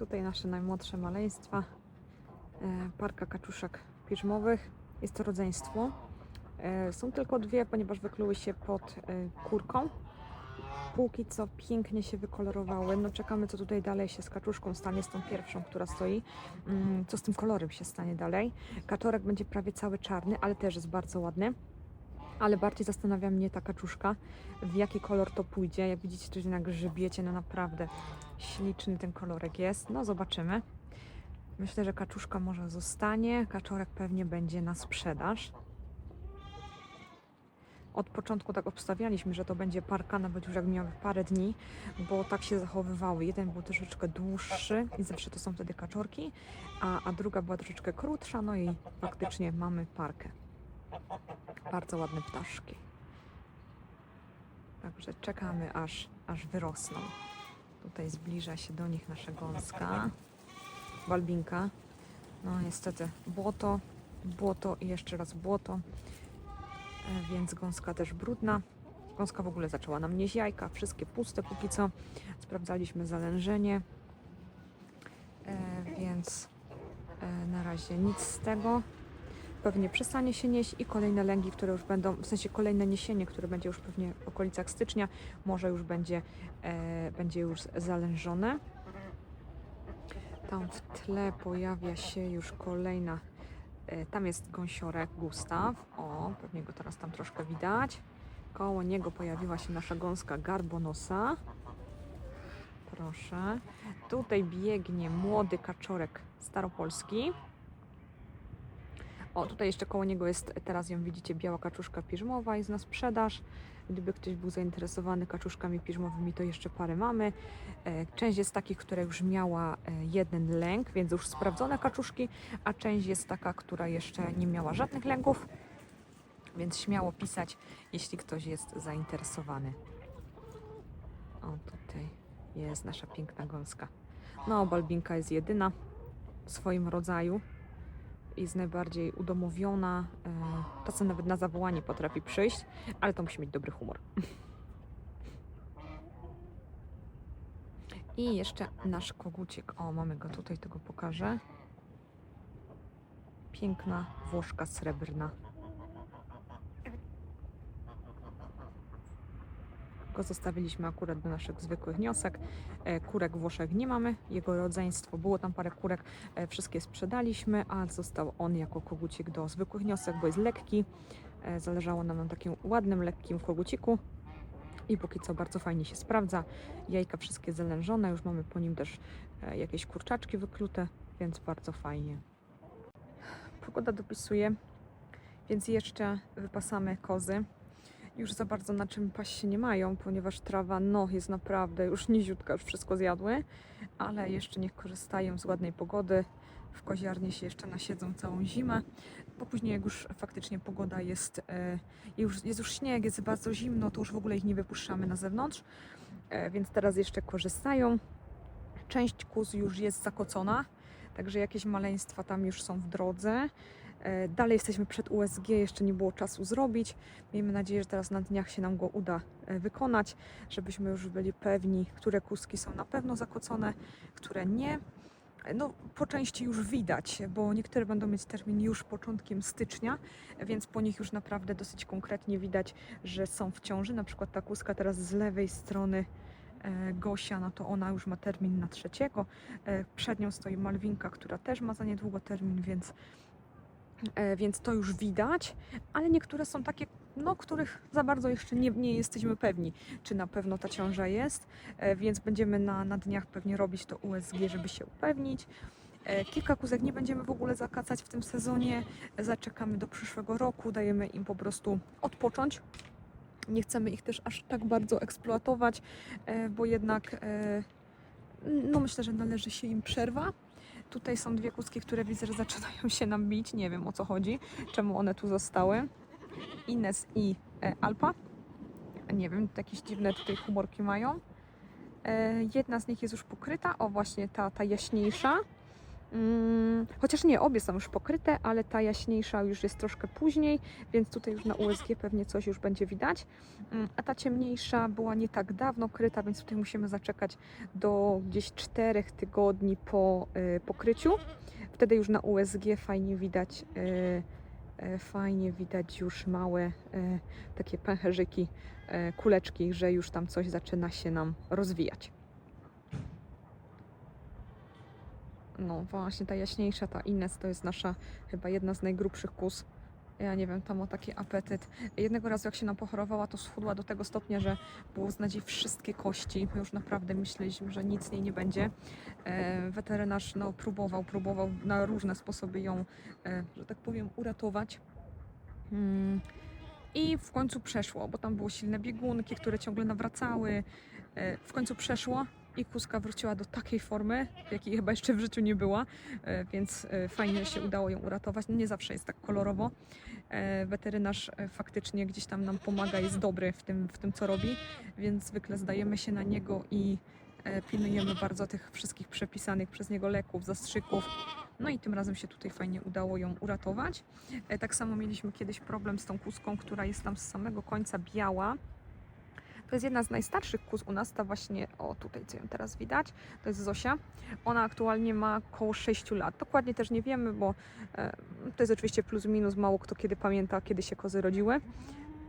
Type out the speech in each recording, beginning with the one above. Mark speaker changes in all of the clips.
Speaker 1: Tutaj nasze najmłodsze maleństwa. E, Parka kaczuszek piżmowych. Jest to rodzeństwo. E, Są tylko dwie, ponieważ wykluły się pod e, kurką. Póki co pięknie się wykolorowały. No czekamy, co tutaj dalej się z kaczuszką stanie, z tą pierwszą, która stoi. Mm, Co z tym kolorem się stanie dalej. Kaczorek będzie prawie cały czarny, ale też jest bardzo ładny. Ale bardziej zastanawia mnie ta kaczuszka, w jaki kolor to pójdzie. Jak widzicie, jest na grzybiecie, no naprawdę śliczny ten kolorek jest. No zobaczymy. Myślę, że kaczuszka może zostanie, kaczorek pewnie będzie na sprzedaż. Od początku tak obstawialiśmy, że to będzie parka, nawet już jak miały parę dni, bo tak się zachowywały. Jeden był troszeczkę dłuższy i zawsze to są wtedy kaczorki, a, a druga była troszeczkę krótsza, no i faktycznie mamy parkę. Bardzo ładne ptaszki. Także czekamy aż, aż wyrosną. Tutaj zbliża się do nich nasza gąska, balbinka. No niestety błoto, błoto i jeszcze raz błoto, e, więc gąska też brudna. Gąska w ogóle zaczęła nam nieść jajka, wszystkie puste póki co. Sprawdzaliśmy zalężenie, e, więc e, na razie nic z tego. Pewnie przestanie się nieść i kolejne lęgi, które już będą, w sensie kolejne niesienie, które będzie już pewnie w okolicach stycznia, może już będzie, e, będzie już zalężone. Tam w tle pojawia się już kolejna, e, tam jest gąsiorek Gustaw, o, pewnie go teraz tam troszkę widać. Koło niego pojawiła się nasza gąska Garbonosa. Proszę. Tutaj biegnie młody kaczorek staropolski. O, tutaj jeszcze koło niego jest, teraz ją widzicie, biała kaczuszka piżmowa jest na sprzedaż. Gdyby ktoś był zainteresowany kaczuszkami piżmowymi, to jeszcze parę mamy. E, Część jest takich, która już miała e, jeden lęk, więc już sprawdzone kaczuszki, a część jest taka, która jeszcze nie miała żadnych lęków. Więc śmiało pisać, jeśli ktoś jest zainteresowany. O, tutaj jest nasza piękna gąska. No, Balbinka jest jedyna w swoim rodzaju jest najbardziej udomowiona. e, Czasem nawet na zawołanie potrafi przyjść, ale to musi mieć dobry humor. I jeszcze nasz kogucik. O, mamy go tutaj, to go pokażę. Piękna włoszka srebrna. Go zostawiliśmy akurat do naszych zwykłych niosek. E, Kurek Włoszek nie mamy, jego rodzeństwo. Było tam parę kurek, e, wszystkie sprzedaliśmy, a został on jako kogucik do zwykłych niosek, bo jest lekki. E, Zależało nam na takim ładnym, lekkim koguciku. I póki co bardzo fajnie się sprawdza. Jajka wszystkie zalężone, już mamy po nim też jakieś kurczaczki wyklute, więc bardzo fajnie. Pogoda dopisuje, więc jeszcze wypasamy kozy. Już za bardzo na czym paść się nie mają, ponieważ trawa no, jest naprawdę już niziutka, już wszystko zjadły, ale jeszcze niech korzystają z ładnej pogody. W koziarnie się jeszcze nasiedzą całą zimę, bo później jak już faktycznie pogoda jest, e, już, jest już śnieg, jest bardzo zimno, to już w ogóle ich nie wypuszczamy na zewnątrz, e, więc teraz jeszcze korzystają. Część kóz już jest zakocona, także jakieś maleństwa tam już są w drodze. E, Dalej jesteśmy przed USG, jeszcze nie było czasu zrobić. Miejmy nadzieję, że teraz na dniach się nam go uda e, wykonać, żebyśmy już byli pewni, które kuski są na pewno zakocone, które nie. E, No, po części już widać, bo niektóre będą mieć termin już początkiem stycznia, więc po nich już naprawdę dosyć konkretnie widać, że są w ciąży. Na przykład ta kuska teraz z lewej strony Gosia, no to ona już ma termin na trzeciego. Przed nią stoi Malwinka, która też ma za niedługo termin, więc więc to już widać, ale niektóre są takie, no, których za bardzo jeszcze nie, nie jesteśmy pewni, czy na pewno ta ciąża jest, e, więc będziemy na, na dniach pewnie robić to USG, żeby się upewnić. E, Kilka kuzek nie będziemy w ogóle zakacać w tym sezonie, zaczekamy do przyszłego roku, dajemy im po prostu odpocząć. Nie chcemy ich też aż tak bardzo eksploatować, e, bo jednak e, no myślę, że należy się im przerwa. Tutaj są dwie kuski, które widzę, że zaczynają się nam bić. Nie wiem o co chodzi, czemu one tu zostały. Ines i e, Alpa. Nie wiem, jakieś dziwne tutaj humorki mają. E, jedna z nich jest już pokryta, o właśnie ta, ta jaśniejsza. Mm, chociaż nie, obie są już pokryte, ale ta jaśniejsza już jest troszkę później, więc tutaj już na USG pewnie coś już będzie widać. Mm, a ta ciemniejsza była nie tak dawno kryta, więc tutaj musimy zaczekać do gdzieś 4 tygodni po y, pokryciu. Wtedy już na USG fajnie widać, y, y, fajnie widać już małe y, takie pęcherzyki, y, kuleczki, że już tam coś zaczyna się nam rozwijać. No właśnie, ta jaśniejsza, ta Ines to jest nasza chyba jedna z najgrubszych kus. Ja nie wiem, tam ma taki apetyt. Jednego razu jak się nam pochorowała, to schudła do tego stopnia, że było jej wszystkie kości. My już naprawdę myśleliśmy, że nic z niej nie będzie. E, weterynarz no, próbował, próbował na różne sposoby ją, e, że tak powiem, uratować. Mm. I w końcu przeszło, bo tam było silne biegunki, które ciągle nawracały. E, w końcu przeszło i kuska wróciła do takiej formy, jakiej chyba jeszcze w życiu nie była, e, więc e, fajnie się udało ją uratować. No nie zawsze jest tak kolorowo. E, Weterynarz faktycznie gdzieś tam nam pomaga, jest dobry w tym, w tym co robi, więc zwykle zdajemy się na niego i pilnujemy bardzo tych wszystkich przepisanych przez niego leków, zastrzyków. No i tym razem się tutaj fajnie udało ją uratować. Tak samo mieliśmy kiedyś problem z tą kuską, która jest tam z samego końca biała. To jest jedna z najstarszych kus u nas, ta właśnie, o tutaj co ją teraz widać, to jest Zosia. Ona aktualnie ma około 6 lat. Dokładnie też nie wiemy, bo e, to jest oczywiście plus minus, mało kto kiedy pamięta, kiedy się kozy rodziły.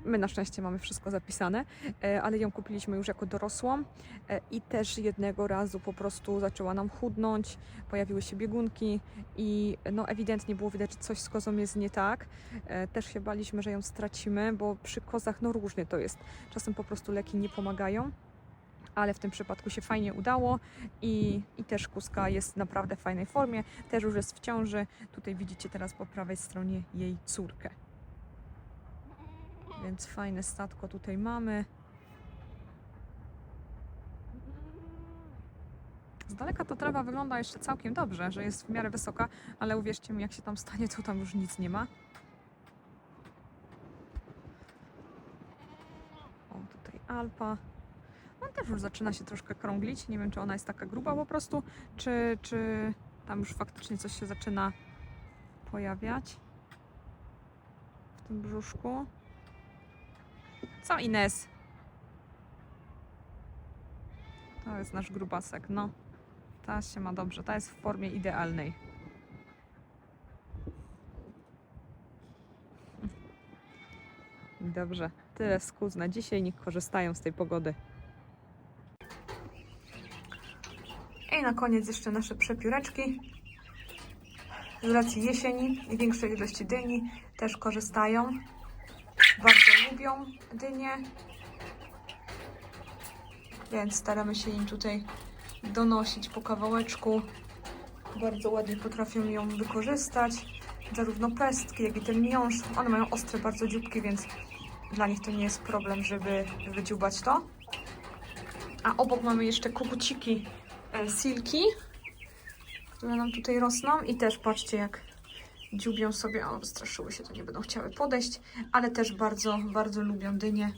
Speaker 1: My na szczęście mamy wszystko zapisane, e, ale ją kupiliśmy już jako dorosłą e, i też jednego razu po prostu zaczęła nam chudnąć, pojawiły się biegunki i no ewidentnie było widać, że coś z kozą jest nie tak. E, Też się baliśmy, że ją stracimy, bo przy kozach no różnie to jest. Czasem po prostu leki nie pomagają. Ale w tym przypadku się fajnie udało i, i też kuska jest w naprawdę fajnej formie. Też już jest w ciąży. Tutaj widzicie teraz po prawej stronie jej córkę. Więc fajne statko tutaj mamy. Z daleka to trawa wygląda jeszcze całkiem dobrze, że jest w miarę wysoka, ale uwierzcie mi, jak się tam stanie, to tam już nic nie ma. O, tutaj Alpa. On też już zaczyna się troszkę krąglić. Nie wiem, czy ona jest taka gruba po prostu, czy, czy tam już faktycznie coś się zaczyna pojawiać w tym brzuszku. Co Ines? To jest nasz grubasek, no. Ta się ma dobrze, ta jest w formie idealnej. Dobrze, tyle skóz na dzisiaj, niech korzystają z tej pogody. I na koniec jeszcze nasze przepióreczki. Z racji jesieni i większej ilości dyni też korzystają. Bardzo lubią dynie, więc staramy się im tutaj donosić po kawałeczku. Bardzo ładnie potrafią ją wykorzystać. Zarówno pestki, jak i ten miąższ. One mają ostre bardzo dzióbki, więc dla nich to nie jest problem, żeby wydziubać to. A obok mamy jeszcze koguciki e, silki, które nam tutaj rosną i też patrzcie jak dziubią sobie, o straszyły się, to nie będą chciały podejść, ale też bardzo, bardzo lubią dynie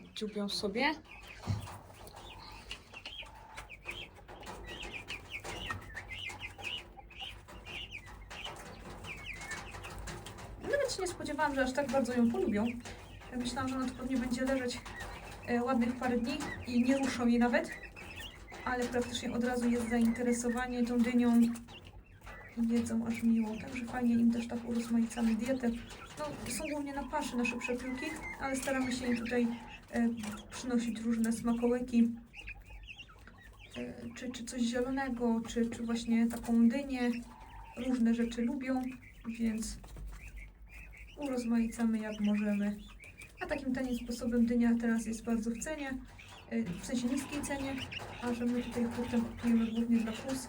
Speaker 1: i, i dziubią sobie. Nawet się nie spodziewałam, że aż tak bardzo ją polubią. Myślałam, że ona tu pewnie będzie leżeć e, ładnych parę dni i nie ruszą jej nawet. Ale praktycznie od razu jest zainteresowanie tą dynią jedzą aż miło. Także fajnie im też tak urozmaicamy dietę. No, są głównie na paszy nasze przepiórki, ale staramy się im tutaj e, przynosić różne smakołyki. E, czy, czy coś zielonego, czy, czy właśnie taką dynię. Różne rzeczy lubią, więc urozmaicamy jak możemy. A takim tanim sposobem dynia teraz jest bardzo w cenie, e, w sensie niskiej cenie, a że my tutaj hurtem kupujemy głównie dla kus,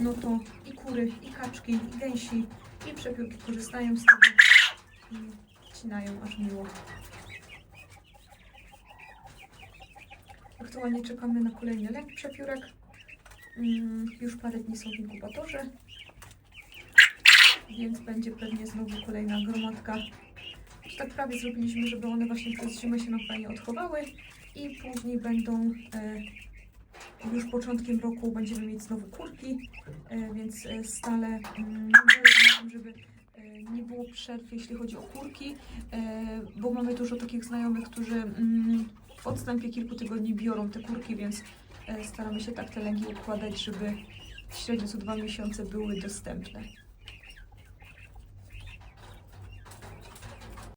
Speaker 1: no to i kury, i kaczki, i gęsi, i przepiórki korzystają z tego i cinają aż miło. Aktualnie czekamy na kolejny lek przepiórek. Mm, Już parę dni są w inkubatorze, więc będzie pewnie znowu kolejna gromadka. Już tak prawie zrobiliśmy, żeby one właśnie przez zimę się nam fajnie odchowały i później będą e, już początkiem roku będziemy mieć znowu kurki, e, więc e, stale mm, na tym, żeby e, nie było przerw, jeśli chodzi o kurki, bo mamy dużo takich znajomych, którzy mm, w odstępie kilku tygodni biorą te kurki, więc staramy się tak te lęgi układać, żeby średnio co dwa miesiące były dostępne.